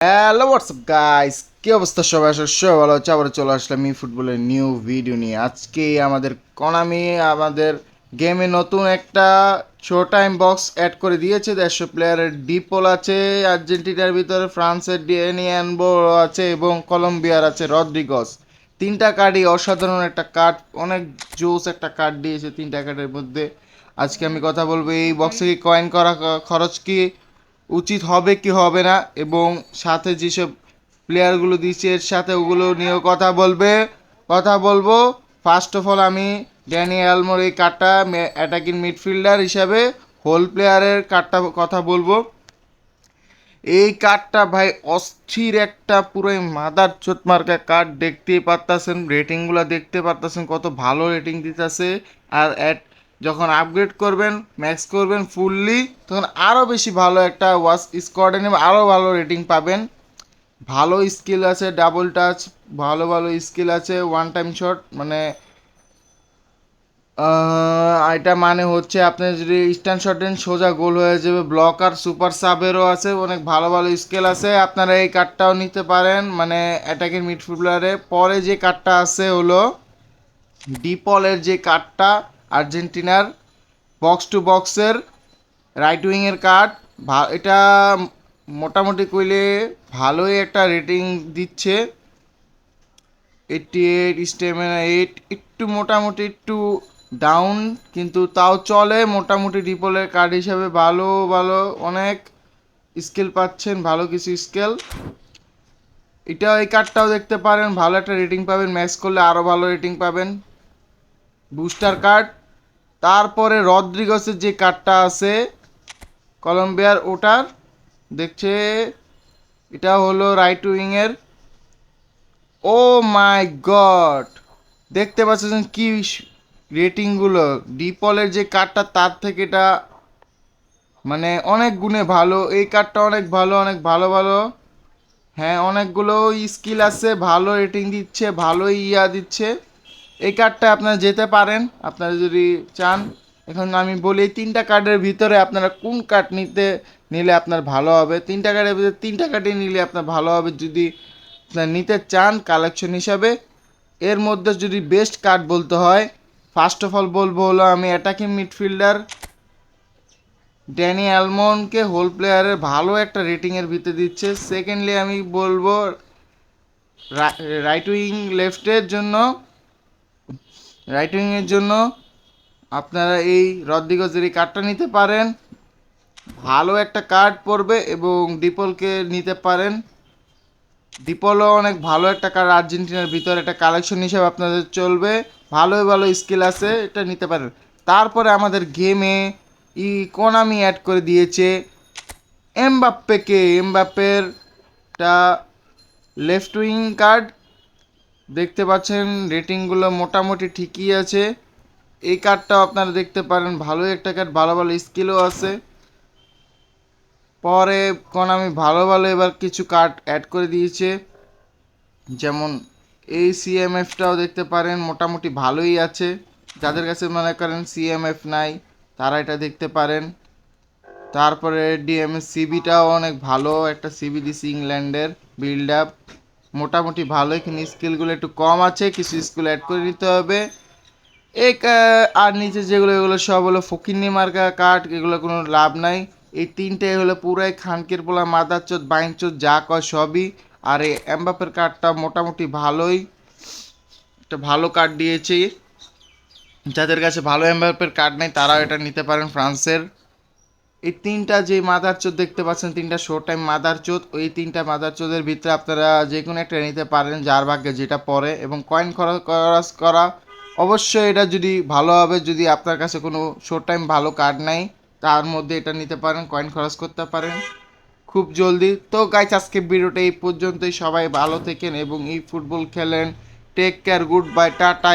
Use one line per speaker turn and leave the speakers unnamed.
Hello WhatsApp guys কি অবস্থা সবাই? আসলে সবাই ভালো হচ্ছে আবার চলে আসলাম ই ফুটবলের নিউ ভিডিও নিয়ে। আজকে আমাদের কনামি আমাদের গেমে নতুন একটা শো টাইম বক্স অ্যাড করে দিয়েছে। দেড়শো প্লেয়ারের ডিপোল আছে আর্জেন্টিনার ভিতরে ফ্রান্সের ডিএনিয়ানবো আছে এবং কলম্বিয়ার আছে রদ্রিগস তিনটা কার্ডই অসাধারণ একটা কার্ড অনেক জোস একটা কার্ড দিয়েছে তিনটা কার্ডের মধ্যে। আজকে আমি কথা বলব, এই বক্সে কি কয়েন করা খরচ কি? উচিত হবে কি হবে না, এবং সাথে যেসব প্লেয়ারগুলো দিচ্ছে, এর সাথে ওগুলো নিয়েও কথা বলবে। কথা বলব ফার্স্ট অফ অল আমি ড্যানি অ্যালমোর এই কার্ডটা অ্যাটাকিং মিডফিল্ডার হিসাবে হোল প্লেয়ারের কার্ডটা কথা বলব। এই কার্ডটা ভাই অস্থির একটা পুরো মাদার চোট মার্কা কার্ড, দেখতেই পারতাছেন রেটিংগুলো দেখতে পারতাছেন, কত ভালো রেটিং দিতেছে, আর অ্যাট যখন আপগ্রেড করবেন ম্যাক্স করবেন ফুললি তখন আরও বেশি ভালো একটা ওয়াশ স্কোয়াডে নেবে আরও ভালো রেটিং পাবেন। ভালো স্কিল আছে ডাবল টাচ ভালো ভালো স্কিল আছে ওয়ান টাইম শট মানে এটা মানে হচ্ছে আপনি যদি স্ট্যান্ড শট দেন সোজা গোল হয়ে যাবে ব্লক আর সুপার সাবেরও আছে, অনেক ভালো ভালো স্কেল আছে, আপনারা এই কার্ডটাও নিতে পারেন মানে অ্যাটাকের মিডফিল্ডারে পরে যে কার্ডটা আছে হলো ডিপলের যে কার্ডটা আর্জেন্টিনার বক্স টু বক্সের রাইট উইংয়ের কার্ড এটা মোটামুটি কইলে ভালোই একটা রেটিং দিচ্ছে। এইটটি এইট স্টেমিনা এইট একটু মোটামুটি একটু ডাউন কিন্তু তাও চলে। মোটামুটি ডিপলের কার্ড হিসাবে ভালো ভালো, অনেক স্কেল পাচ্ছেন, ভালো কিছু স্কেল এটা এই কার্ডটাও দেখতে পারেন, ভালো একটা রেটিং পাবেন। ম্যাচ করলে আরও ভালো রেটিং পাবেন। বুস্টার কার্ড তারপরে রদ্রিগসের যে কার্ডটা আছে, কলম্বিয়ার ওটার, দেখছে, এটা হলো রাইট উইংয়ের ও মাই গড দেখতে পাচ্ছেন কি রেটিংগুলো ডিপলের যে কার্ডটা, তার থেকে এটা মানে অনেক গুণে ভালো। এই কার্ডটা অনেক ভালো অনেক ভালো ভালো। হ্যাঁ অনেকগুলো স্কিল আছে, ভালো রেটিং দিচ্ছে, ভালো ইয়া দিচ্ছে। এই কার্ডটা আপনারা যেতে পারেন, আপনারা যদি চান, এখন আমি বলি এই তিনটা কার্ডের ভিতরে আপনারা কোন কার্ড নিতে নিলে আপনার ভালো হবে? তিনটা কার্ডের ভিতরে তিনটা কার্ডই নিলে আপনার ভালো হবে, যদি আপনার নিতে চান কালেকশন হিসাবে। এর মধ্যে যদি বেস্ট কার্ড বলতে হয় ফার্স্ট অফ অল বলব হলো আমি অ্যাটাকিং মিডফিল্ডার ড্যানি অ্যালমনকে হোল প্লেয়ারের ভালো একটা রেটিংয়ের ভিতরে দিচ্ছে। সেকেন্ডলি আমি বলব রাইট উইং লেফটের জন্য রাইট উইংয়ের জন্য আপনারা এই রদ্রিগজের এই কার্ডটা নিতে পারেন। ভালো একটা কার্ড পড়বে এবং ডিপলকে নিতে পারেন। ডিপলও অনেক ভালো একটা কার্ড আর্জেন্টিনার ভিতরে একটা কালেকশন হিসেবে আপনাদের চলবে। ভালো ভালো স্কিল আছে, এটা নিতে পারেন। তারপরে আমাদের গেমে ই কোনামি অ্যাড করে দিয়েছে এমবাপ্পেকে এমবাপ্পের টা লেফট উইং কার্ড দেখতে পাচ্ছেন রেটিংগুলো মোটামুটি ঠিকই আছে। এই কার্ডটাও আপনারা দেখতে পারেন, ভালোই একটা কার্ড ভালো ভালো স্কিলও আছে। পরে কোন আমি ভালো ভালো এবার কিছু কার্ড অ্যাড করে দিয়েছে। যেমন এই সিএমএফটাও দেখতে পারেন, মোটামুটি ভালোই আছে। যাদের কাছে মনে করেন সিএমএফ নাই, তারা এটা দেখতে পারেন। তারপরে ডিএমএস সিবিটাও অনেক ভালো, একটা সিবি দিছে ইংল্যান্ডের বিল্ড আপ মোটামুটি ভালো এখানে স্কিলগুলো একটু কম আছে, কিছু স্কিল অ্যাড করে নিতে হবে। এই কা- আর নিচে যেগুলো, এগুলো সব হলো ফকিন্নি মার্কা, কাঠ, এগুলো কোনো লাভ নাই। এই তিনটে হলো পুরাই খানকের পোলা বাইন চোদ, যা কয় সবই। আর এই অ্যাম্বাপের কার্ডটা মোটামুটি ভালোই। একটা ভালো কার্ড দিয়েছে। যাদের কাছে ভালো অ্যাম্বাপের কার্ড নেই, তারাও এটা নিতে পারেন ফ্রান্সের। এই তিনটা যে মাদার চোদ দেখতে পাচ্ছেন, তিনটা শো টাইম মাদার চোদ, ওই তিনটা মাদার চোদের ভিতরে আপনারা যে কোনো একটা নিতে পারেন যার ভাগ্যে যেটা পড়ে এবং কয়েন খরচ করা। অবশ্যই এটা যদি ভালো হবে, যদি আপনার কাছে কোনো শো টাইম ভালো কার্ড নাই, তার মধ্যে এটা নিতে পারেন কয়েন খরচ করতে পারেন। খুব জলদি। তো গাইস আজকে ভিডিওটা এই পর্যন্তই। সবাই ভালো থেকেন এবং এই ফুটবল খেলেন। Take care good bye tata.